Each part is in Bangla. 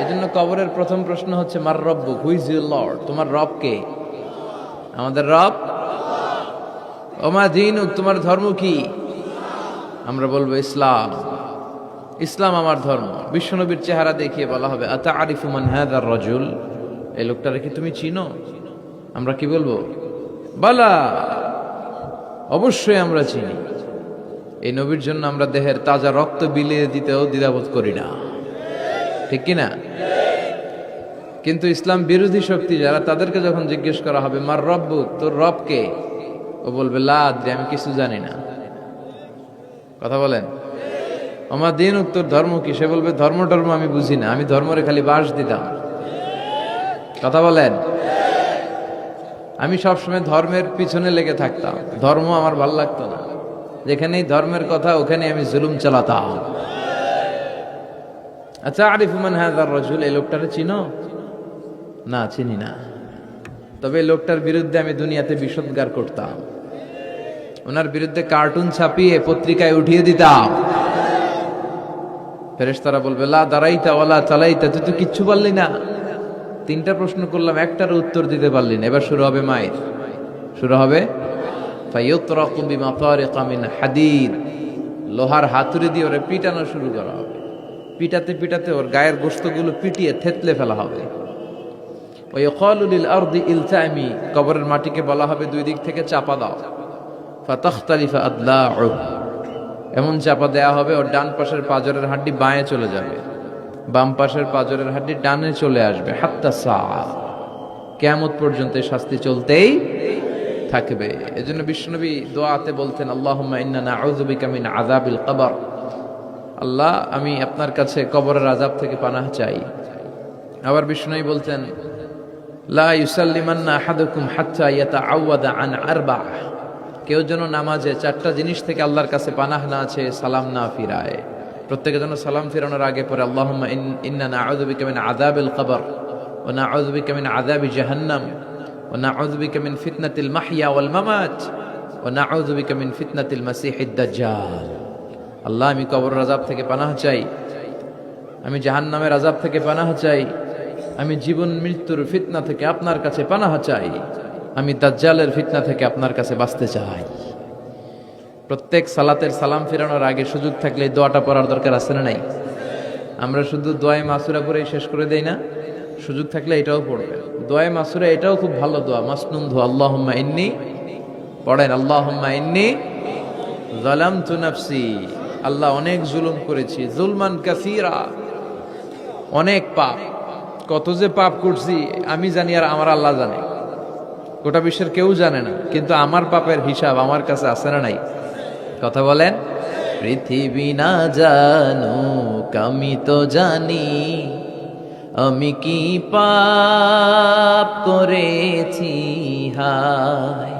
এজন্য কবরের প্রথম প্রশ্ন হচ্ছে, মার রব্ব হুইজ ইউর লর্ড তোমার রব কে? আমাদের রব? ওমা দিন তোমার ধর্ম কি? আমরা বলব, ইসলাম। ইসলাম আমার ধর্ম। বিশ্বনবীর চেহারা দেখিয়ে বলা হবে আতা আরিফুমান হাদার রজুল? এই লোকটারে কি তুমি চিনো? আমরা কি বলব? বলা, অবশ্যই আমরা চিনি। এই নবীর জন্য আমরা দেহের তাজা রক্ত বিলিয়ে দিতেও দ্বিধাবোধ করি না। ঠিক কি না কিন্তু ইসলাম বিরোধী শক্তি যারা, তাদেরকে যখন জিজ্ঞেস করা হবে, মার রব্বু, তোর রবকে ও বলবে, লাদ্রি, আমি কিছু জানি না। কথা বলেন? আমার দিন উত্তর ধর্ম কি? সে বলবে, ধর্ম টর্ম আমি বুঝি না, আমি ধর্মরে খালি বাস দিতাম। কথা বলেন? আমি সবসময় ধর্মের পিছনে লেগে থাকতাম। ধর্ম আমার ভালো লাগতো না। যেখানেই ধর্মের কথা ওখানে আমি জুলুম চালাতাম। আচ্ছা আরিফুমান হাজার রজুল, এই লোকটারে চিনো? না, চিনি না। তবে লোকটার বিরুদ্ধে আমি দুনিয়াতে বিষোদ্গার করতাম। ওনার বিরুদ্ধে কার্টুন ছাপিয়ে পত্রিকায় উঠিয়ে দিতাম। ফেরেশতারা বলবে, লা দাঁড়াইতা ওলা চালাইতা তুই তো কিচ্ছু পারলি না। তিনটা প্রশ্ন করলাম একটার উত্তর দিতে পারলি না। এবার শুরু হবে মায়ের। শুরু হবে, ফাইয়ুতরাকু বিমাতারিকা মিন হাদিদ। লোহার হাতুড়ি দিয়ে ওরে পিটানো শুরু করা হবে। পিটাতে পিটাতে ওর গায়ের গোস্তগুলো পিটিয়ে থেতলে ফেলা হবে। ওই কলুলিল আরদি ইলতামি, কবরের মাটিকে বলা হবে দুই দিক থেকে চাপা দাও। ফাতাখতালিফা আদলা এমন চাপা দেয়া হবে ওর ডান পাশের পাজরের হাড্ডি বাঁয়ে চলে যাবে। বাম পাশের পাজরের হাড্ডি ডানে চলে আসবে, হাত্তা সা কেয়ামত পর্যন্ত শাস্তি চলতেই থাকবে। এজন্য বিষ্ণুনবী দোয়াতে বলতেন, আল্লাহুম্মা ইন্না নাউযু বিকা মিন আযাবিল কবর। আল্লাহ, আমি আপনার কাছে কবরের আযাব থেকে পানাহ চাই। আবার বিষ্ণুই বলতেন, লা ইউসাল্লিমান্না আহাদুকুম হাত্তা ইয়াতাআওয়াদা আন আরবাহ। কেউ যেন নামাজে চারটা জিনিস থেকে আল্লাহর কাছে পানাহ না আছে সালাম না ফিরায়। প্রত্যেকে যেন সালাম ফিরানোর আগে পরে আল্লাহুম্মা ইন- ইন্না নাউযু বিকা মিন আযাবিল কবর ওয়া নাউযু বিকা মিন আযাবি জাহান্নাম ওয়া নাউযু বিকা মিন ফিতনাতিল মাহইয়া ওয়াল মামাত ওয়া নাউযু বিকা মিন ফিতনাতিল মাসিহিদ দাজ্জাল। আল্লাহ, আমি কবর রাজাব থেকে পানাহ চাই। আমি জাহান্নামের আযাব থেকে পানাহ চাই। আমি জীবন মৃত্যুর ফিতনা থেকে আপনার কাছে পানাহ চাই। আমি দাজ্জালের ফিতনা থেকে আপনার কাছে বাঁচতে চাই। প্রত্যেক সালাতের সালাম ফেরানোর আগে সুযোগ থাকলে দোয়াটা পড়ার দরকার আছে না নাই? আমরা শুধু দোয়ায় মাসুরা পড়েই শেষ করে দেই না? সুযোগ থাকলে এটাও পড়বে। দোয়ায় মাসুরা এটাও খুব ভালো দোয়া। মাসনুন ধোয়া আল্লাহুম্মা ইন্নি, পড়েন, আল্লাহুম্মা ইন্নি যালামতু নাফসি। আল্লাহ অনেক জুলুম করেছি, জুলমান কাসিরা। অনেক পাপ। কত যে পাপ করছি, আমি জানি আর আমার আল্লাহ জানে। গোটা বিশ্বের কেউ জানে না, কিন্তু আমার পাপের হিসাব আমার কাছে আছে না নাই। কথা বলেন? পৃথিবী না জানুক, আমি তো জানি। আমি কি পাপ করেছি? হায়।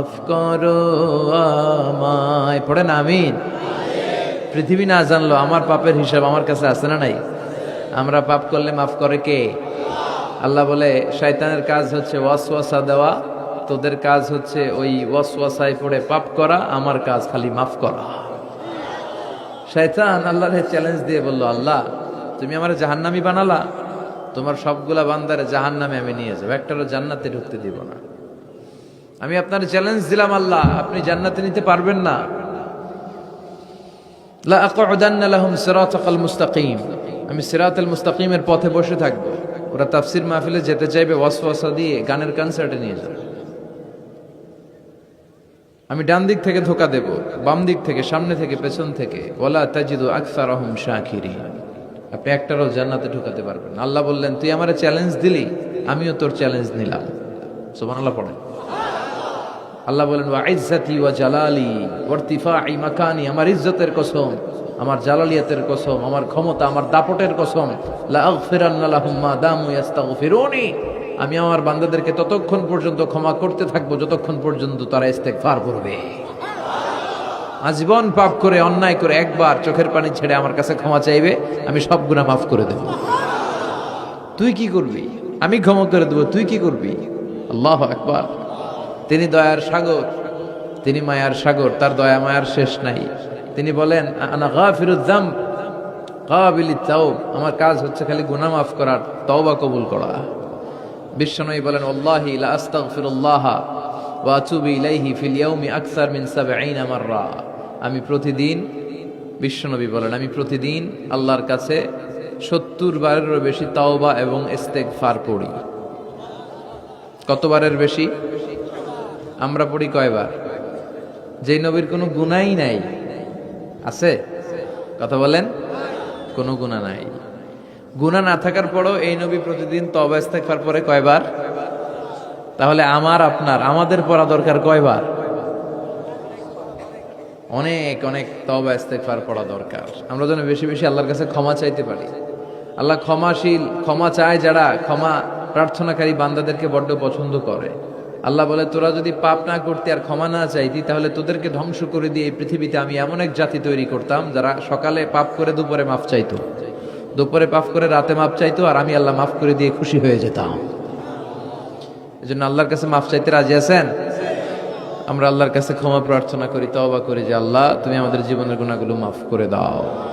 মাফ করো আমায়। পড়েন আমিন। পৃথিবী না জানলো, আমার পাপের হিসাব আমার কাছে আছে না নাই? আমরা পাপ করলে মাফ করে কে? আল্লাহ বলে, শয়তানের কাজ হচ্ছে ওয়াসওয়াসা দেওয়া, তোদের কাজ হচ্ছে ওই ওয়াসওয়াসায় পড়ে পাপ করা, আমার কাজ খালি মাফ করা। শয়তান আল্লাহর চ্যালেঞ্জ দিয়ে বলল, আল্লাহ, তুমি আমার জাহান্নামি বানালা, তোমার সবগুলা বান্দারে জাহান্নামে আমি নিয়ে যাব, একটারও জান্নাতে ঢুকতে দিব না। আমি আপনার চ্যালেঞ্জ দিলাম আল্লাহ, আপনি জান্নাতে নিতে পারবেন না। মুস্তাকিম। আমি সিরাতাল মুস্তাকিমের পথে বসে থাকব। ওরা তাফসির মাহফিলে যেতে চাইবে, ওয়াসওয়াসা দিয়ে গানের কনসার্টে নিয়ে যাবে। আমি ডান দিক থেকে ধোকা দেব, বাম দিক থেকে, সামনে থেকে, পেছন থেকে। ওলা তাজিদু আকসারহুম শাকিরিন। আপনি একটারও জান্নাতে ঢুকাতে পারবেন আল্লাহ বললেন, তুই আমার চ্যালেঞ্জ দিলি, আমিও তোর চ্যালেঞ্জ নিলাম। সুবহানাল্লাহ পড়েন। আল্লাহ বলেন, ওয়া ইজ্জাতি ওয়া জালালি ওয়া ইরতিফাই মাকানি, আমার ইজ্জতের কসম, আমার জালালিয়াতের কসম, আমার ক্ষমতা, আমার দাপটের কসম, লা আগফিরান্না লাহুম মা দামু ইয়াস্তাগফিরুনি। আমি আমার বান্দাদেরকে ততক্ষণ পর্যন্ত ক্ষমা করতে থাকব, যতক্ষণ পর্যন্ত তারা ইস্তেগফার করবে। আজীবন পাপ করে, অন্যায় করে একবার চোখের পানি ছেড়ে আমার কাছে ক্ষমা চাইবে, আমি সব গুনাহ মাফ করে দেব। তুই কি করবি? আমি ক্ষমা করে দেবো, তুই কি করবি? আল্লাহ একবার তিনি দয়ার সাগর, তিনি মায়ার সাগর, তার দয়া মায়ার শেষ নাই। তিনি বলেন, আনা কাবিলি তাওব, আমার কাজ হচ্ছে খালি গুনাহ মাফ করার, তওবা কবুল করা। বিশ্বনবী বলেন, আল্লাহি লা আস্তাগফিরুল্লাহ ওয়া আতুবু ইলাইহি ফিল ইয়াউমি আকসার 70 মাররা। আমি প্রতিদিন, বিশ্বনবী বলেন, আমি প্রতিদিন আল্লাহর কাছে সত্তর বারেরও বেশি তাওবা এবং ইস্তেগফার পড়ি। কতবারের বেশি? আমরা পড়ি কয়বার? যেই নবীর কোনো গুণাই নাই। আছে? কথা বলেন? কোনো গুণা নাই। গুণা না থাকার পরও এই নবী প্রতিদিন তবা ইস্তেগফার পরে কয়বার? তাহলে আমার, আপনার, আমাদের পড়া দরকার কয়বার? অনেক অনেক তবা ইস্তেগফার পড়া দরকার। আমরা যেন বেশি বেশি আল্লাহর কাছে ক্ষমা চাইতে পারি। আল্লাহ ক্ষমাশীল, ক্ষমা চায় যারা, ক্ষমা প্রার্থনাকারী বান্দাদেরকে বড্ড পছন্দ করে। আল্লাহ বলে, তোরা যদি পাপ না করতে আর ক্ষমা না চাইতি, তাহলে তোদেরকে ধ্বংস করে দিয়ে এই পৃথিবীতে আমি এমন এক জাতি তৈরি করতাম, যারা সকালে পাপ করে দুপুরে মাফ চাইতো। দুপুরে পাপ করে রাতে মাফ চাইতো, আর আমি আল্লাহ মাফ করে দিয়ে খুশি হয়ে যেতাম। এই জন্য আল্লাহর কাছে মাফ চাইতে রাজি আছেন? আমরা আল্লাহর কাছে ক্ষমা প্রার্থনা করি, তওবা করি যে, আল্লাহ, তুমি আমাদের জীবনের গুণাগুলো মাফ করে দাও।